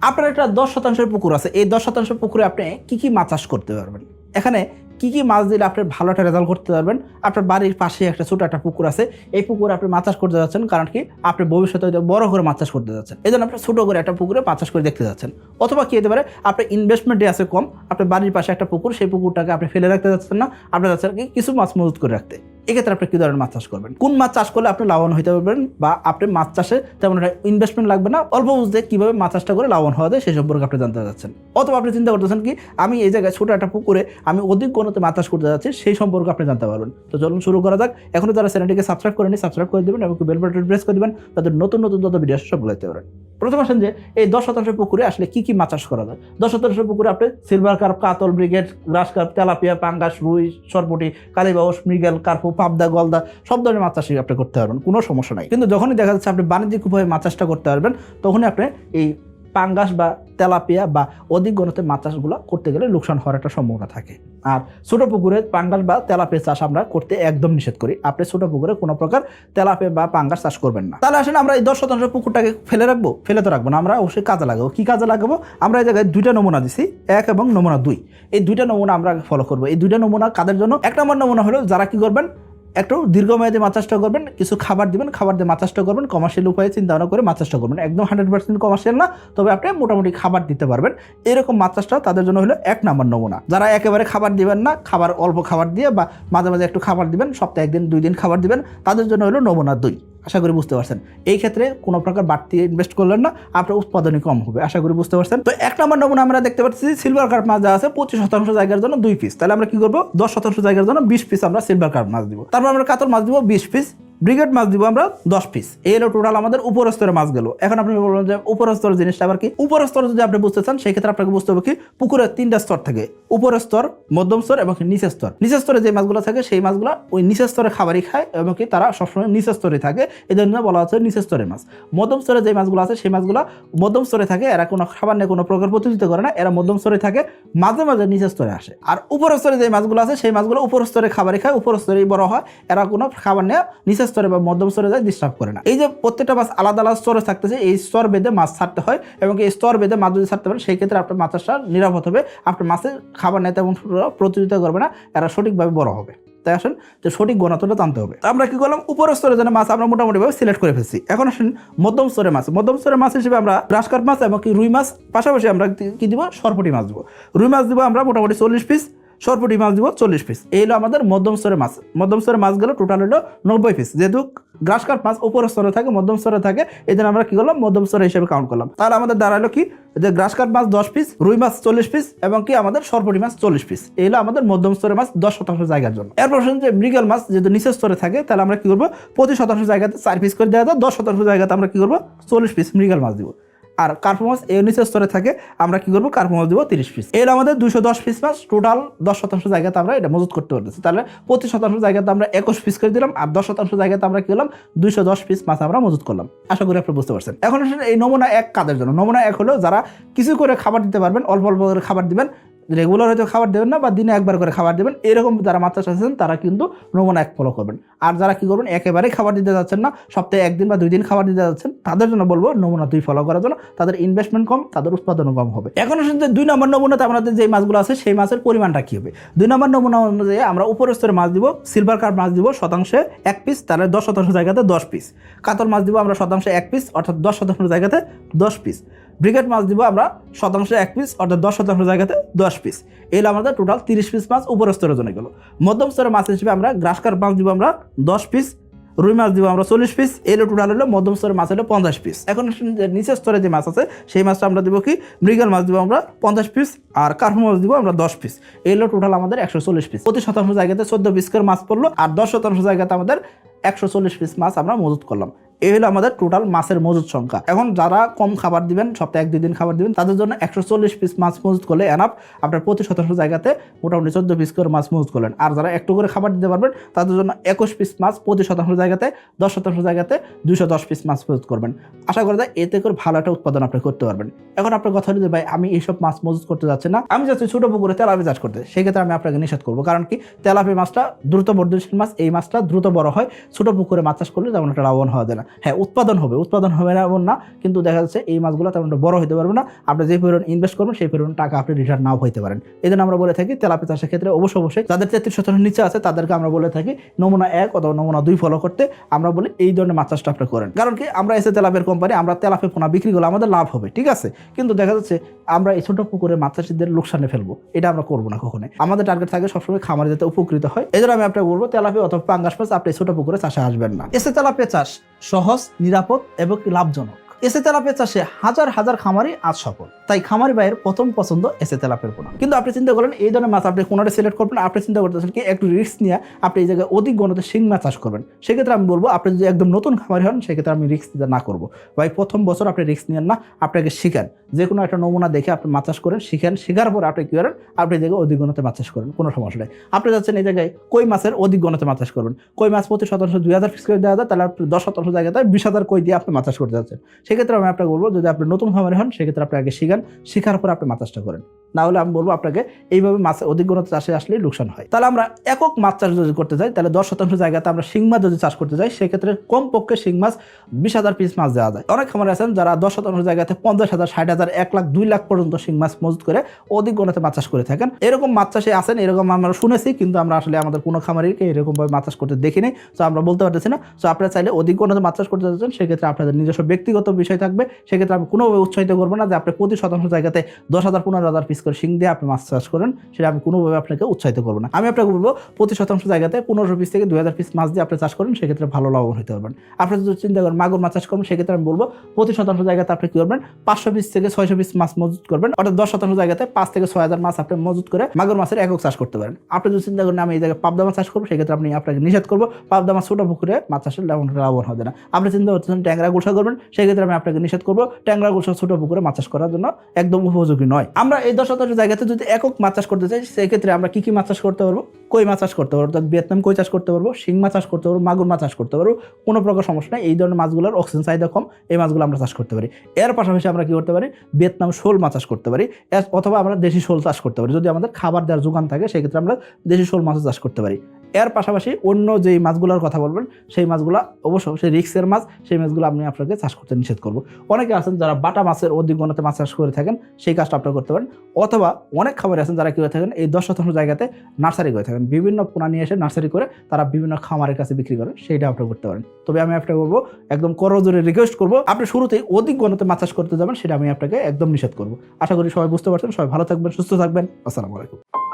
আপনার একটা দশ শতাংশের পুকুর আছে, এই দশ শতাংশ পুকুরে আপনি কি কি মাছ চাষ করতে পারবেন? এখানে কি কি মাছ দিলে আপনি ভালো একটা রেজাল্ট করতে পারবেন? আপনার বাড়ির পাশে একটা ছোট একটা পুকুর আছে, এই পুকুরে আপনি মাছ চাষ করতে যাচ্ছেন, কারণ কি? আপনি ভবিষ্যতে বড় করে মাছ চাষ করতে যাচ্ছেন। এই জন্য আপনি ছোট করে একটা পুকুরে মাছ চাষ করে দেখতে যাচ্ছেন। অথবা কি হতে পারে, আপনার ইনভেস্টমেন্টে আছে কম, আপনার বাড়ির পাশে একটা পুকুর, সেই পুকুরটাকে আপনি ফেলে রাখতে যাচ্ছেন না আপনি যাচ্ছেন কিছু মাছ মজুত করে রাখতে। এক্ষেত্রে আপনি কী ধরনের মাছ চাষ করবেন? কোন মাছ চাষ করলে আপনি লাভবান হতে পারবেন বা আপনি মাছ চাষে তেমন একটা ইনভেস্টমেন্ট লাগবে না? অল্প বুঝতে কীভাবে মাছ চাষটা করে লাভবান হওয়া যায় সেই সম্পর্কে আপনি জানতে যাচ্ছেন অথবা আপনি চিন্তা করতেছেন কি, আমি এই জায়গায় ছোটো একটা পুকুরে আমি অধিক গণতে মাছ চাষ করতে যাচ্ছি, সেই সম্পর্কে আপনি জানতে পারবেন। তো চলুন শুরু করা যাক। এখনও যারা চ্যানেলটিকে সাবস্ক্রাইব করেনি সাবস্ক্রাইব করে দেবেন এবং বেল বাটন প্রেস করে দেবেন তাদের নতুন নতুন যত ভিডিও সবগুলো দেখতে পারেন। প্রথম আসেন যে, এই দশ শতাংশ পুকুরে আসলে কী কী মাছ চাষ করা যায়? দশ শতাংশ পুকুরে আপনি সিলভার কার্প কাতল ব্রিগেড গ্রাস কার্প তেলাপিয়া, পাঙ্গাস, রুই, সরপুটি, কালীবাউস, মৃগেল কার্পু পাবদা, গলদা, সব ধরনের মাছ চাষই আপনি করতে পারবেন, কোনো সমস্যা নাই। কিন্তু যখনই দেখা যাচ্ছে আপনি বাণিজ্যিক উপায়ে মাছ চাষটা করতে পারবেন, তখনই আপনি এই পাঙ্গাস বা তেলাপিয়া বা অধিক গণতে মাছ চাষগুলো করতে গেলে লোকসান হওয়ার একটা সম্ভাবনা থাকে। আর ছোট পুকুরে পাঙ্গাস বা তেলাপিয়া চাষ আমরা করতে একদম নিষেধ করি। আপনি ছোট পুকুরে কোনো প্রকার তেলাপিয়া বা পাঙ্গাস চাষ করবেন না। তাহলে আসেন আমরা এই দশ শতাংশ পুকুরটাকে ফেলে রাখব, ফেলে তো রাখব না, আমরা অবশ্যই কাজে লাগাবো। কী কাজে লাগাবো? আমরা এই জায়গায় দুইটা নমুনা দিছি, এক এবং নমুনা দুই। এই দুইটা নমুনা আমরা ফলো করব। এই দুইটা নমুনা কাদের জন্য? এক নম্বর নমুনা হলো যারা কি করবেন? একটু দীর্ঘমেয়াদে মাছ করবেন, কিছু খাবার দিবেন, খাবার দিয়ে মাছ করবেন কমার্শিয়াল উপায়ে চিন্তা ভাবনা করে মাছ করবেন। একদম হান্ড্রেড পার্সেন্ট কমার্শিয়াল না, তবে আপনি মোটামুটি খাবার দিতে পারবেন। এরকম মাথাষ্টা তাদের জন্য হলো এক নাম্বার নমুনা। যারা একেবারে খাবার দিবেন না, খাবার, অল্প খাবার দিয়ে বা মাঝে মাঝে একটু খাবার দিবেন, সপ্তাহে একদিন, দুই দিন খাবার দিবেন, তাদের জন্য হলো নমুনা দুই। আশা করি বুঝতে পারছেন। এই ক্ষেত্রে কোনো প্রকার বাড়তি ইনভেস্ট করলেন না, আপনার উৎপাদনই কম হবে, আশা করি বুঝতে পারছেন। তো এক নম্বর নমুনা আমরা দেখতে পাচ্ছি সিলভার কার্প মাছ যা আছে, পঁচিশ শতাংশ জায়গার জন্য দুই পিস তাহলে আমরা কি করব? দশ শতাংশ জায়গার জন্য বিশ পিস আমরা সিলভার কার্প মাছ দিব। তারপর আমরা কাতল মাছ দিব, বিশ পিস ব্রিগেড মাছ দিব আমরা দশ পিস এই হলো টোটাল আমাদের উপর স্তরের মাছ গেল এখন আপনি বলবেন যে উপর স্তরের জিনিসটা আবার কি? উপর স্তর যদি আপনি বুঝতে চান সেই ক্ষেত্রে আপনাকে বুঝতে হবে কি? পুকুরের তিনটা স্তর থাকে। উপর স্তর মধ্যম স্তর এবং নিচের স্তর। নিচের স্তরে যে মাছগুলো থাকে, সেই মাছগুলো ওই নিচের স্তরে খাবারই খায় এবং কি তারা সবসময় নিচের স্তরে থাকে। এই জন্য বলা হচ্ছে নিচের স্তরের মাছ। মধ্যম স্তরে যে মাছগুলো আছে, সেই মাছগুলো মধ্যম স্তরে থাকে। এরা কোনো খাবার নিয়ে কোনো প্রকার প্রতিযোগিতা করে না। এরা মধ্যম স্তরে থাকে, মাঝে মাঝে নিচের স্তরে আসে। আর উপর স্তরে যে মাছগুলো আছে, সেই মাছগুলো উপর স্তরে খাবারই খায় উপর স্তরেই বড় হয়। এরা কোনো খাবার নিয়ে নিচের স্তরে বা মধ্যম স্তরে যায় ডিস্টার্ব করে না। এই যে প্রত্যেকটা মাছ আলাদা আলাদা স্তরে থাকতেছে, এই স্তর বেঁধে মাছ ছাড়তে হয় এবং এই স্তর বেঁধে মাছ যদি ছাড়তে পারেন সেই ক্ষেত্রে আপনার মাছ চাষটা নিরাপদ হবে। আপনার মাছের খাবার নেই তেমন প্রতিযোগিতা করবে না, এরা সঠিকভাবে বড় হবে। তাই আসেন, যে সঠিক গণতটা জানতে হবে। আমরা কি করলাম? উপর স্তরে যেন মাছ আমরা মোটামুটিভাবে সিলেক্ট করে ফেলছি। এখন আসেন, মধ্যম স্তরের মাছ। মধ্যম স্তরের মাছ হিসেবে আমরা গ্রাস কার্প মাছ এবং কি রুই মাছ, পাশাপাশি আমরা কি দিব? সরপুটি মাছ দিব। রুই মাছ দিব আমরা মোটামুটি চল্লিশ পিস সরপুটি মাছ দিব চল্লিশ পিস এই হলো আমাদের মধ্যম স্তরের মাছ। মধ্যম স্তরের মাছ গেল টোটাল হলো নব্বই পিস যেহেতু গ্রাস কার্প মাছ উপর স্তরে থাকে, মধ্যম স্তরে থাকে, এই জন্য আমরা কি করলাম? মধ্যম স্তরে হিসেবে কাউন্ট করলাম। তাহলে আমাদের দাঁড়াল কি? যে গ্রাস কার্প মাছ দশ পিস রুই মাছ চল্লিশ পিস এবং কি আমাদের সরপুটি মাছ চল্লিশ পিস এই হলো আমাদের মধ্যম স্তরের মাছ দশ শতাংশ জায়গার জন্য। এরপর যে মৃগেল মাছ যেহেতু নিচের স্তরে থাকে, তাহলে আমরা কি করব? প্রতি শতাংশ জায়গাতে চার পিস করে দেওয়া যায়। দশ শতাংশ জায়গাতে আমরা কি করব? চল্লিশ পিস মৃগেল মাছ দিব। আর কার্পোমাস এর নিচের স্তরে থাকে, আমরা কি করব? কার্পোমাস দিব তিরিশ পিস এর আমাদের দুশো দশ পিস মাছ টোটাল দশ শতাংশ জায়গাতে আমরা এটা মজুত করতে পারতেছি। তাহলে পঁচিশ শতাংশ জায়গাতে আমরা একুশ পিস করে দিলাম, আর দশ শতাংশ জায়গাতে আমরা কি করলাম? দুইশো দশ পিস মাছ আমরা মজুত করলাম। আশা করি আপনি বুঝতে পারছেন। এখন এই নমুনা এক কাদের জন্য। নমুনা এক হলো যারা কিছু করে খাবার দিতে পারবেন, অল্প অল্প করে খাবার দিবেন রেগুলার হয়তো খাবার দেবেন না বা দিনে একবার করে খাবার দেবেন, এরকম যারা মাত্রা আছেন তারা কিন্তু নমুনা এক ফলো করবেন। আর যারা কী করবেন, একেবারেই খাবার দিতে যাচ্ছেন না, সপ্তাহে একদিন বা দুই দিন খাবার দিতে যাচ্ছেন, তাদের জন্য বলব নমুনা দুই ফলো করার জন্য। তাদের ইনভেস্টমেন্ট কম, তাদের উৎপাদনও কম হবে। এখন আসলে দুই নম্বর নমুনাতে আমাদের যে মাছগুলো আছে, সেই মাছের পরিমাণটা কী হবে? দুই নম্বর নমুনা অনুযায়ী আমরা উপর স্তরে মাছ দিব সিলভার কার্প মাছ দিব শতাংশে এক পিস তাহলে দশ শতাংশ জায়গাতে দশ পিস কাতল মাছ দিব আমরা শতাংশে এক পিস অর্থাৎ দশ শতাংশ জায়গাতে দশ পিস ব্রিগেড মাছ দিব আমরা শতাংশে এক পিস অর্থাৎ দশ শতাংশ জায়গাতে দশ পিস এই হলো আমাদের টোটাল তিরিশ পিস মাছ উপর স্তরের জন্য গেলো মধ্যম স্তরের মাছ হিসেবে আমরা গ্রাস কার্প মাছ দিব আমরা দশ পিস রুই মাছ দিব আমরা চল্লিশ পিস এলো টোটাল হলো মধ্যম স্তরের মাছ হলো পঞ্চাশ পিস এখন নিচের স্তরে যে মাছ আছে, সেই মাছটা আমরা দিব কি? মৃগেল মাছ দিব আমরা পঞ্চাশ পিস আর কার্পু মাছ দিব আমরা দশ পিস এলো টোটাল আমাদের একশো চল্লিশ পিস প্রতি শতাংশ জায়গাতে চোদ্দ পিস করে মাছ পড়ল, আর দশ শতাংশ জায়গাতে আমাদের একশো চল্লিশ পিস মাছ আমরা মজুত করলাম। এই হলো আমাদের টোটাল মাছের মজুদ সংখ্যা। এখন যারা কম খাবার দিবেন, সপ্তাহে এক দুই দিন খাবার দিবেন, তাদের জন্য একশো চল্লিশ পিস মাছ মজুত করলে এনাফ আপনার প্রতি শতাংশ জায়গাতে মোটামুটি চোদ্দ পিস করে মাছ মজুত করলেন। আর যারা একটু করে খাবার দিতে পারবেন, তাদের জন্য একুশ পিস মাছ প্রতি শতাংশ জায়গাতে, দশ শতাংশ জায়গাতে দুশো দশ পিস মাছ মজুত করবেন। আশা করা যায় এতে করে ভালো একটা উৎপাদন আপনি করতে পারবেন। এখন আপনার কথা হলো যে, ভাই, আমি এইসব মাছ মজুত করতে যাচ্ছি না। আমি যাচ্ছি ছোটো পুকুরে তেলাপি চাষ করতে। সেক্ষেত্রে আমি আপনাকে নিষেধ করব। কারণ কি তেলাপি মাছটা দ্রুত বর্ধনশীল মাছ, এই মাছটা দ্রুত বড় হয়। ছোটো পুকুরে মাছ চাষ করলে তেমন একটা লাভবান হওয়া যায় না। হ্যাঁ উৎপাদন হবে উৎপাদন হবে না এমন না, কিন্তু দেখা যাচ্ছে এই মাছগুলো তেমন বড় হতে পারবে না। আপনি যে পরিমাণ ইনভেস্ট করবেন, সেই পরিমাণ টাকা আপনি রিটার্ন নাও হইতে পারেন। এই জন্য আমরা বলে থাকি তেলাপি চাষের ক্ষেত্রে অবশ্যই অবশ্যই যাদের তেত্রিশ শতাংশ নিচে আছে, তাদেরকে আমরা বলে থাকি নমুনা এক অথবা নমুনা দুই ফলো করতে। আমরা বলি এই ধরনের মাছ চাষটা আপনি করেন। কারণ কি, আমরা এসে তেলাপের কোম্পানি আমরা তেলাপি পোনা বিক্রি করলে আমাদের লাভ হবে, ঠিক আছে? কিন্তু দেখা যাচ্ছে আমরা এই ছোট পুকুরে মাছ চাষিদের লোকসানে ফেলব, এটা আমরা করব না কখনোই। আমাদের টার্গেট থাকে সবসময় খামারে যাতে উপকৃত হয়। এই আমি আপনাকে বলব তেলাপি অথবা পাঙ্গাস মাছ আপনি ছোট পুকুরে চাষে আসবেন না। এসে তেলাপিয়া চাষ সহজ, নিরাপদ এবং লাভজনক। এসে তেলাপের চাষে হাজার হাজার খামারি আজ সফল। তাই খামারি ভাইয়ের প্রথম পছন্দ এসে তেলাপের পোনা। কিন্তু আপনি চিন্তা করেন এই ধরনের মাছ আপনি কোনটা সিলেক্ট করবেন? আপনি চিন্তা করতেছেন কি, একটু রিস্ক নিয়ে আপনি এই জায়গায় অধিক গণতে শিং মাছ চাষ করবেন। সেক্ষেত্রে আমি বলব, আপনি যদি একদম নতুন খামারি হন, সেক্ষেত্রে আমি রিস্ক না করব। ভাই, প্রথম বছর আপনি রিস্ক নেন না, আপনাকে শিখেন যে কোনো একটা নমুনা দেখে আপনি মাছ চাষ করেন শিখেন, শেখার পর আপনি কী করেন? আপনি জায়গায় অধিক গণতে চাষ করেন, কোনো সমস্যা নেই। আপনি যাচ্ছেন এই জায়গায়, কই মাছের অধিক গণতে মাছ চাষ করবেন? কই মাছ প্রতি শতাংশ দুই হাজার ফিক্স করে দেওয়া যায়, তাহলে আপনি দশ শতাংশ জায়গায় বিশ হাজার কই দিয়ে আপনি মাছ চাষ করতে যাচ্ছেন। সেক্ষেত্রে আমি আপনাকে বলব, যদি আপনি নতুন খামারে হন, সেক্ষেত্রে আপনি আগে শিখান, শেখার পর আপনি মাছ চাষটা করেন। না হলে আমি বলব আপনাকে এইভাবে মাছ, অধিক গণতে চাষে আসলেই লোকসান হয়। তাহলে আমরা একক মাছ চাষ যদি করতে যাই তাহলে দশ শতাংশ জায়গাতে আমরা শিং মাছ যদি চাষ করতে যাই সেক্ষেত্রে কমপক্ষে শিং মাছ বিশ হাজার পিস মাছ দেওয়া যায়। অনেক খামার আছেন যারা দশ শতাংশ জায়গাতে পঞ্চাশ হাজার, ষাট হাজার, এক লাখ, দুই লাখ পর্যন্ত শিং মাছ মজুত করে অধিক গণতে মাছ চাষ করে থাকেন। এরকম মাছ চাষে আছেন, এরকম আমরা শুনেছি, কিন্তু আমরা আসলে আমাদের কোনো খামারিকে এরকমভাবে মাছ চাষ করতে দেখিনি। তো আমরা বলতে পারতেছি না। তো আপনারা চাইলে অধিক গণতে মাছ চাষ করতে যাচ্ছেন সেক্ষেত্রে আপনাদের নিজস্ব ব্যক্তিগত বিষয় থাকবে। সেক্ষেত্রে আমি কোনোভাবে উৎসাহিত করব না যে আপনি প্রতি শতাংশ জায়গাতে দশ হাজার, পনেরো হাজার পিস করে শিং দিয়ে আপনি মাছ চাষ করেন, সেটা আমি কোনোভাবে আপনাকে উৎসাহিত করব না। আমি আপনাকে বলব, প্রতি শতাংশ জায়গাতে পনেরোশো পিস থেকে দুই হাজার পিস মাছ দিয়ে আপনি চাষ করেন, সেক্ষেত্রে ভালো লাভবান হতে পারবেন। আপনি যদি চিন্তা করেন মাগুর মাছ চাষ করবেন, সেক্ষেত্রে আমি বলব, প্রতি শতাংশ জায়গাতে আপনি কি করবেন, পাঁচশো পিস থেকে ছয়শো পিস মাছ মজুত করবেন, অর্থাৎ দশ শতাংশ জায়গাতে পাঁচ থেকে ছয় হাজার মাছ আপনি মজুত করে মাগুর মাছের একক চাষ করতে পারেন। আপনি যদি চিন্তা করেন, আমি এই জায়গায় পাবদা মাছ চাষ করব সেক্ষেত্রে আপনি আপনাকে নিষেধ করব, পাবদা মাছ ছোটো পুকুরে মাছ চাষের লাভবান হবে না। আপনি চিন্তা করতেছেন ট্যাংরা গুলশা করবেন, সেক্ষেত্রে আমি আপনাকে নিষেধ করব, ট্যাংরা গুলশা ছোটো পুকুরে মাছ চাষ করার জন্য একদম উপযোগী নয়। আমরা এই দশ শতাংশ জায়গাতে যদি একক মাছ চাষ করতে চাই সেক্ষেত্রে আমরা কী কী মাছ চাষ করতে পারব কই মাছ চাষ করতে পারব অর্থাৎ ভিয়েতনাম কই চাষ করতে পারব শিং মাছ চাষ করতে পারব মাগুর মাছ চাষ করতে পারব কোনো প্রকার সমস্যা নেই এই ধরনের মাছগুলোর অক্সিজেন চাহিদা কম এই মাছগুলো আমরা চাষ করতে পারি এর পাশাপাশি আমরা কী করতে পারি ভিয়েতনাম শোল মাছ চাষ করতে পারি অথবা আমরা দেশি শোল চাষ করতে পারি যদি আমাদের খাবার দেওয়ার যোগান থাকে সেক্ষেত্রে আমরা দেশি শোল মাছ চাষ করতে পারি এর পাশাপাশি অন্য যেই মাছগুলোর কথা বলবেন, সেই মাছগুলো অবশ্য সেই রিক্সের মাছ, সেই মাছগুলো আমি আপনাকে চাষ করতে নিষেধ করব। অনেকে আছেন যারা বাটা মাছের অধিক গণতে মাছ চাষ করে থাকেন, সেই কাজটা আপনারা করতে পারেন। অথবা অনেক খামারে আছেন যারা কি করে থাকেন, এই দশ শতাংশ জায়গাতে নার্সারি করে থাকেন। বিভিন্ন পোনা নিয়ে এসে নার্সারি করে তারা বিভিন্ন খামারের কাছে বিক্রি করেন সেইটা আপনারা করতে পারেন। তবে আমি আপনাকে বলব, একদম করজোরে রিকোয়েস্ট করব, আপনি শুরুতেই অধিক গণতে মাছ চাষ করতে যাবেন, সেটা আমি আপনাকে একদম নিষেধ করব। আশা করি সবাই বুঝতে পারছেন, সবাই ভালো থাকবেন, সুস্থ থাকবেন। আসসালামু আলাইকুম।